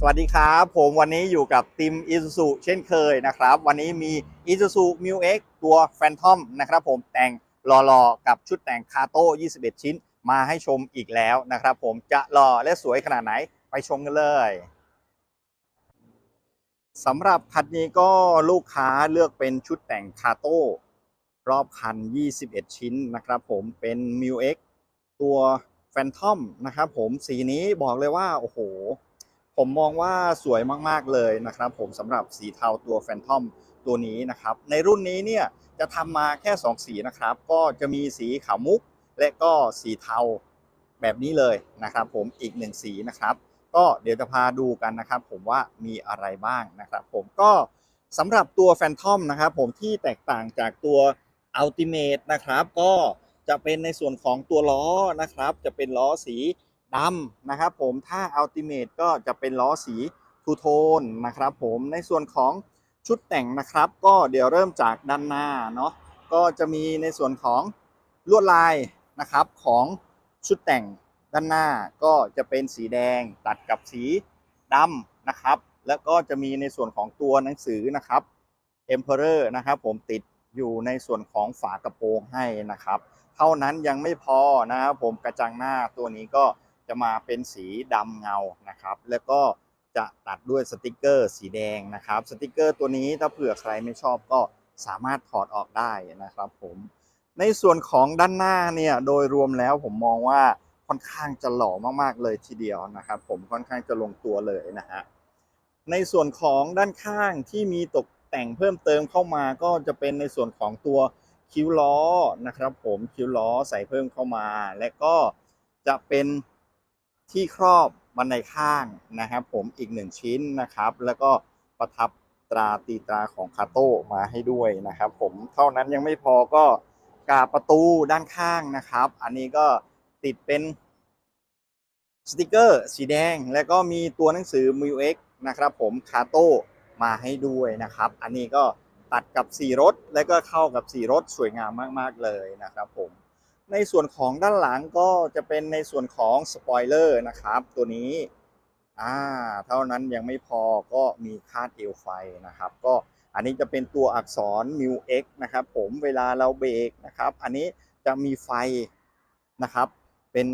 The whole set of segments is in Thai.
สวัสดีครับ ผมวันนี้อยู่กับทีม Isuzu เช่นเคยนะครับ วันนี้มี Isuzu m u X ตัว Phantom นะครับผมแต่งหล่อๆ กับชุดแต่งคาโต้ 21 ชิ้น มาให้ชมอีกแล้วนะครับผมจะหล่อและสวยขนาดไหนไปชมกันเลยสำหรับคันนี้ก็ลูกค้าเลือกเป็นชุดแต่งคาโต้ รอบคัน 21 ชิ้นนะครับผมเป็น m u X ตัว Phantom นะครับผมสีนี้บอกเลยว่า โอ้โห ผมมองว่าสวยมากๆเลยนะครับ ผมสำหรับสีเทาตัว Phantom ตัวนี้นะครับ ในรุ่นนี้เนี่ยจะทำมาแค่ 2 สีนะครับ ก็จะมีสีขาวมุก และก็สีเทาแบบนี้เลยนะครับ ผมอีกหนึ่งสีนะครับ ก็เดี๋ยวจะพาดูกันนะครับ ผมว่ามีอะไรบ้างนะครับ ผมก็สำหรับตัว Phantom นะครับ ผมที่แตกต่างจากตัว Ultimate นะครับ ก็จะเป็นในส่วนของตัวล้อนะครับ จะเป็นล้อสี ดำนะครับผมถ้า Ultimate ก็จะเป็นล้อสีทูโทนนะครับผมในส่วนของชุดแต่งนะครับก็เดี๋ยวเริ่มจากด้านหน้าเนาะก็จะมีในส่วนของลวดลายนะครับของชุดแต่งด้านหน้าก็จะเป็นสีแดงตัดกับสีดำนะครับ แล้วก็จะมีในส่วนของตัวหนังสือนะครับ Emperor นะครับผมติดอยู่ในส่วนของฝากระโปรงให้นะครับ เท่านั้นยังไม่พอนะครับผมกระจังหน้าตัวนี้ก็ จะมาเป็นสีดำเงานะครับ แล้วก็จะตัดด้วยสติกเกอร์สีแดงนะครับ สติกเกอร์ตัวนี้ถ้าเผื่อใครไม่ชอบก็สามารถถอดออกได้นะครับผมในส่วนของด้านหน้าเนี่ยโดยรวมแล้วผมมองว่าค่อนข้างจะหล่อมากๆเลยทีเดียวนะครับ ผมค่อนข้างจะลงตัวเลยนะฮะในส่วนของด้านข้างที่มีตกแต่งเพิ่มเติมเข้ามาก็จะเป็นในส่วนของตัวคิ้วล้อนะครับ ผมคิ้วล้อใส่เพิ่มเข้ามา และก็จะเป็น ที่ครอบบันไดข้างนะครับ ผมอีกหนึ่งชิ้นนะครับ แล้วก็ประทับตราตีตราของคาโต้มาให้ด้วยนะครับ ผมเท่านั้นยังไม่พอก็กาประตูด้านข้างนะครับ อันนี้ก็ติดเป็นสติกเกอร์สีแดง แล้วก็มีตัวหนังสือ m u x นะครับ ผมคาโต้มาให้ด้วยนะครับ อันนี้ก็ตัดกับสีรถ แล้วก็เข้ากับสีรถสวยงามมาก ๆ เลยนะครับผม ในส่วนของด้านหลังก็จะเป็นในส่วนของสปอยเลอร์นะครับ ตัวนี้อ่าเท่านั้นยังไม่พอก็มีคาดเอวไฟนะครับ ก็อันนี้จะเป็นตัวอักษร m u x นะครับ ผมเวลาเราเบรกนะครับ อันนี้จะมีไฟนะครับ เป็น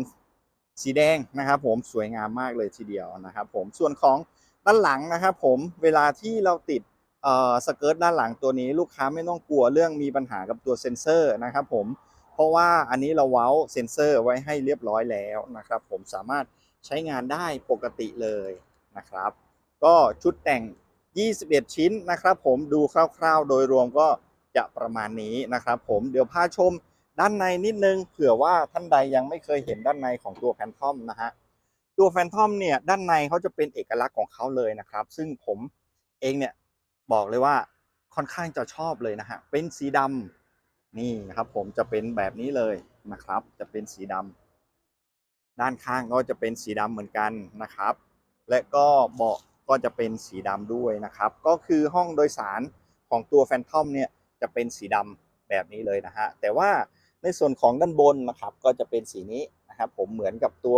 สีแดงนะครับ ผมสวยงามมากเลยทีเดียวนะครับ ผมส่วนของด้านหลังนะครับผมเวลาที่เราติดสเกิร์ตด้านหลังตัวนี้ ลูกค้าไม่ต้องกลัวเรื่องมีปัญหากับตัวเซ็นเซอร์นะครับ ผม เพราะว่าอันนี้เราเว้าเซ็นเซอร์ไว้ให้เรียบร้อยแล้วนะครับ ผมสามารถใช้งานได้ปกติเลยนะครับ ก็ชุดแต่ง 21 ชิ้นนะครับผมดูคร่าวๆ โดยรวมก็จะประมาณนี้นะครับ ผมเดี๋ยวพาชมด้านในนิดนึงเผื่อว่าท่านใดยังไม่เคยเห็นด้านในของตัวแฟนทอมนะฮะตัวแฟนทอมเนี่ยด้านในเขาจะเป็นเอกลักษณ์ของเขาเลยนะครับ ซึ่งผมเองเนี่ยบอกเลยว่าค่อนข้างจะชอบเลยนะฮะเป็นสีดำ นี่นะครับผมจะเป็นแบบนี้เลยนะครับ จะเป็นสีดำด้านข้างก็จะเป็นสีดำเหมือนกันนะครับ และก็เบาะก็จะเป็นสีดำด้วยนะครับ ก็คือห้องโดยสารของตัวแฟนทอมเนี่ยจะเป็นสีดำแบบนี้เลยนะฮะแต่ว่าในส่วนของด้านบนนะครับก็จะเป็นสีนี้นะครับผมเหมือนกับตัว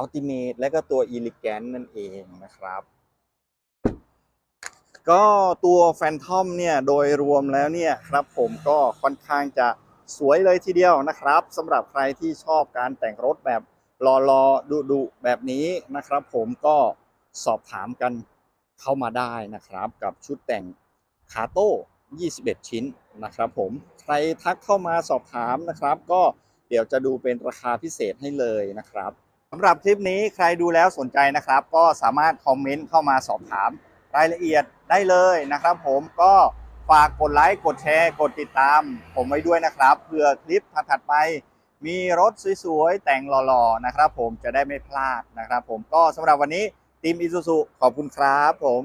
Ultimate และก็ตัว Elegant นั่นเองนะครับ ก็ตัว Phantom เนี่ยโดยรวมแล้วเนี่ยครับผมก็ค่อนข้างจะสวยเลยทีเดียวนะครับสำหรับใครที่ชอบการแต่งรถแบบรอๆดุๆแบบนี้นะครับ ผมก็สอบถามกันเข้ามาได้นะครับ กับชุดแต่งคาโต้ 21 ชิ้นนะครับ ผมใครทักเข้ามาสอบถามนะครับ ก็เดี๋ยวจะดูเป็นราคาพิเศษให้เลยนะครับสำหรับคลิปนี้ใครดูแล้วสนใจนะครับ ก็สามารถคอมเมนต์เข้ามาสอบถาม รายละเอียดได้เลยนะครับผมก็ฝากกดไลค์กดแชร์ กดติดตาม ผมไว้ด้วยนะครับเพื่อคลิปถัดไป มีรถสวยๆ แต่งหล่อๆนะครับผมจะได้ไม่พลาดนะครับผมก็สำหรับวันนี้ทีมอิซูซุขอบคุณครับผม